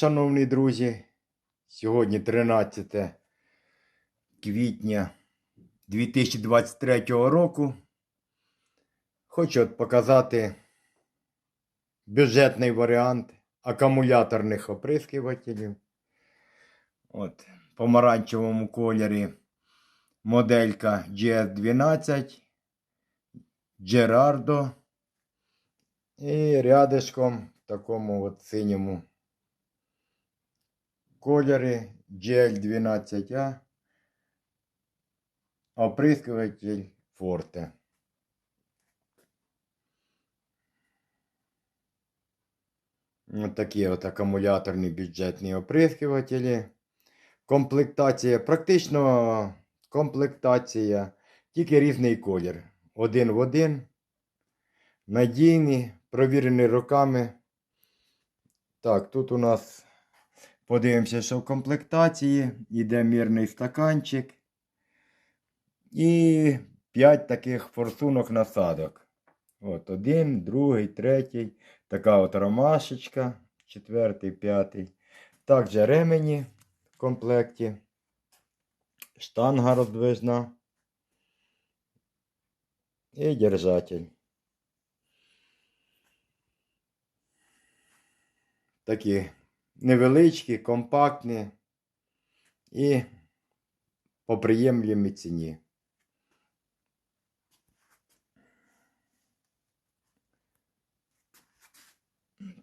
шановні друзі. Сьогодні 13 квітня 2023 року. Хочу показати бюджетний варіант акумуляторних оприскувателів. От, в помаранчевому кольорі моделька GS12 Gerardo. І рядишком в такому от синьому кольорі GL12A оприскуватель Forte. Ось такі от акумуляторні бюджетні оприскувателі. Комплектація, практично комплектація, тільки різний колір. Один в один. Надійний, провірений роками. Так, тут у нас подивимося, що в комплектації йде мірний стаканчик. І 5 таких форсунок насадок. От один, другий, третій. Така от ромашечка, четвертий, п'ятий. Також ремені в комплекті. Штанга роздвижна. І держатель. Такі невеличкі, компактні і по приємлемій ціні.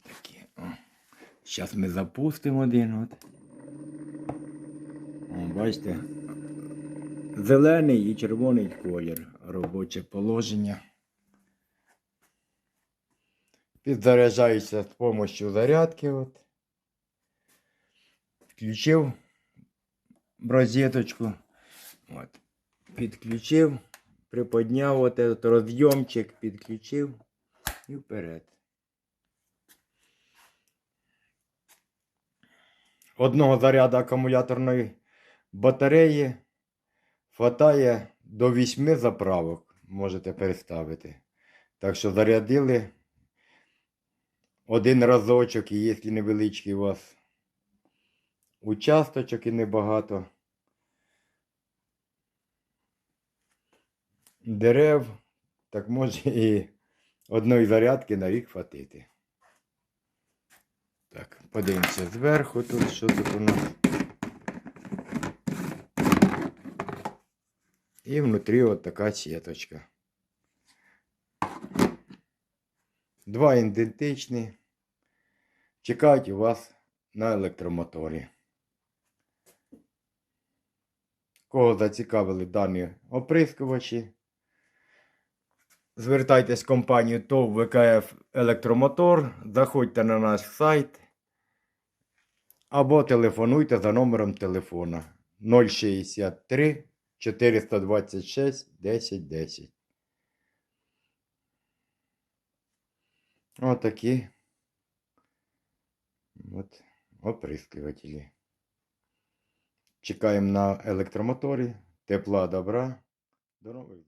Такі. Зараз ми запустимо один. От. О, бачите? Зелений і червоний колір. Робоче положення. Підзаряджається з допомогою зарядки. От. Включив розеточку. От. Підключив, приподняв от этот розйомчик, підключив і вперед. Одного заряду акумуляторної батареї хватає до 8 заправок. Можете переставити. Так що зарядили один разочок, і якщо невеличкий у вас участочок і небагато. Дерев, так може і одної зарядки на рік хватити. Так, подивимося зверху тут, що тут у нас. І внутрі от така сіточка. Два ідентичні. Чекають у вас на електромоторі. Кого зацікавили дані оприскувачі? Звертайтесь в компанію ТОВ ВКФ Електромотор, заходьте на наш сайт або телефонуйте за номером телефона 063 426 1010. Отакі от оприскувателі. Чекаємо на електромоторі. Тепла добра. До нових.